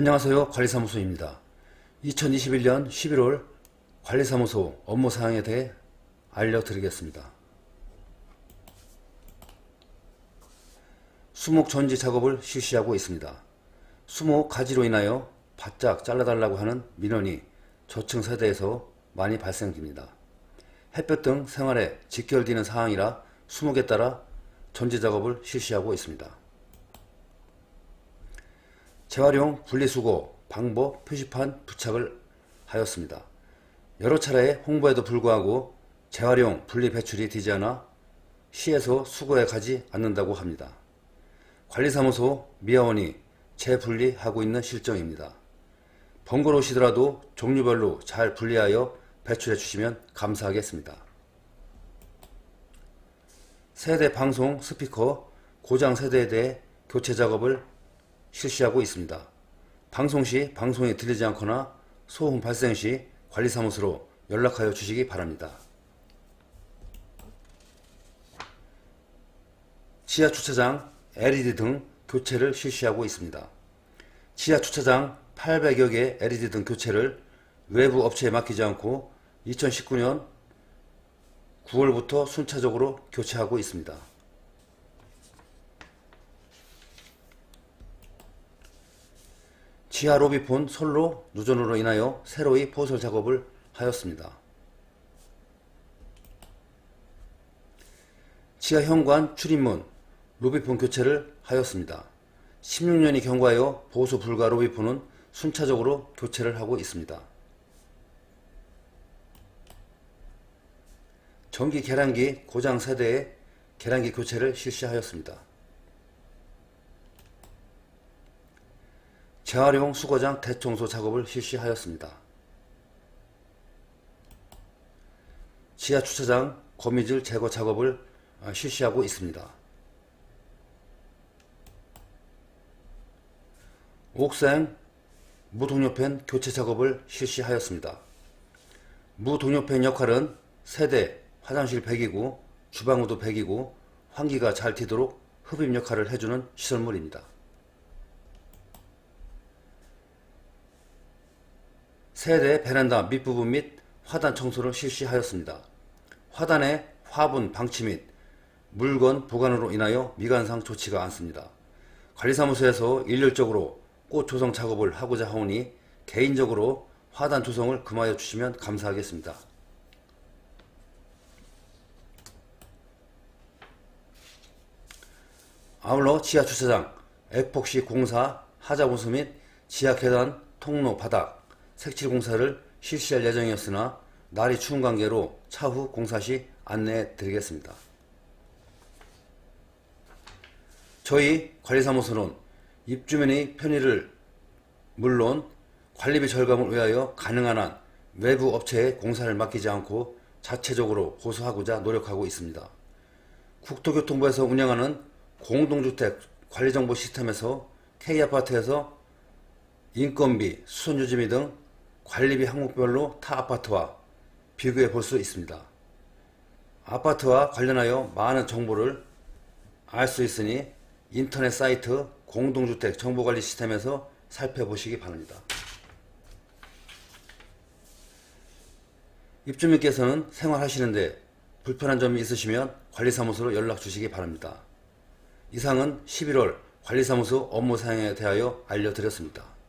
안녕하세요. 관리사무소입니다. 2021년 11월 관리사무소 업무 사항에 대해 알려드리겠습니다. 수목 전지 작업을 실시하고 있습니다. 수목 가지로 인하여 바짝 잘라달라고 하는 민원이 저층 세대에서 많이 발생됩니다. 햇볕 등 생활에 직결되는 사항이라 수목에 따라 전지 작업을 실시하고 있습니다. 재활용 분리수거 방법 표시판 부착을 하였습니다. 여러 차례 홍보에도 불구하고 재활용 분리 배출이 되지 않아 시에서 수거해 가지 않는다고 합니다. 관리사무소 미화원이 재분리하고 있는 실정입니다. 번거로우시더라도 종류별로 잘 분리하여 배출해 주시면 감사하겠습니다. 세대 방송 스피커 고장 세대에 대해 교체 작업을 실시하고 있습니다. 방송 시 방송이 들리지 않거나 소음 발생 시 관리사무소로 연락하여 주시기 바랍니다. 지하 주차장 LED 등 교체를 실시하고 있습니다. 지하 주차장 800여 개 LED 등 교체를 외부 업체에 맡기지 않고 2019년 9월부터 순차적으로 교체하고 있습니다. 지하 로비폰 솔로 누전으로 인하여 새로이 포설 작업을 하였습니다. 지하 현관 출입문 로비폰 교체를 하였습니다. 16년이 경과하여 보수 불가 로비폰은 순차적으로 교체를 하고 있습니다. 전기 계량기 고장 세대의 계량기 교체를 실시하였습니다. 재활용 수거장 대청소 작업을 실시하였습니다. 지하 주차장 거미줄 제거 작업을 아, 실시하고 있습니다. 옥생 무동료팬 교체 작업을 실시하였습니다. 무동료팬 역할은 세대, 화장실 배기구, 주방구도 배기구, 환기가 잘 튀도록 흡입 역할을 해주는 시설물입니다. 세대 베란다 밑부분 및 화단 청소를 실시하였습니다. 화단의 화분 방치 및 물건 보관으로 인하여 미관상 좋지가 않습니다. 관리사무소에서 일률적으로 꽃 조성 작업을 하고자 하오니 개인적으로 화단 조성을 금하여 주시면 감사하겠습니다. 아울러 지하 주차장, 에폭시 공사, 하자 보수 및 지하 계단, 통로, 바닥, 색칠 공사를 실시할 예정이었으나 날이 추운 관계로 차후 공사 시 안내해 드리겠습니다. 저희 관리사무소는 입주민의 편의를 물론 관리비 절감을 위하여 가능한 한 외부 업체에 공사를 맡기지 않고 자체적으로 고수하고자 노력하고 있습니다. 국토교통부에서 운영하는 공동주택 관리정보 시스템에서 K아파트에서 인건비, 수선유지비 등 관리비 항목별로 타 아파트와 비교해 볼 수 있습니다. 아파트와 관련하여 많은 정보를 알 수 있으니 인터넷 사이트 공동주택 정보관리 시스템에서 살펴보시기 바랍니다. 입주민께서는 생활하시는데 불편한 점이 있으시면 관리사무소로 연락 주시기 바랍니다. 이상은 11월 관리사무소 업무 사항에 대하여 알려드렸습니다.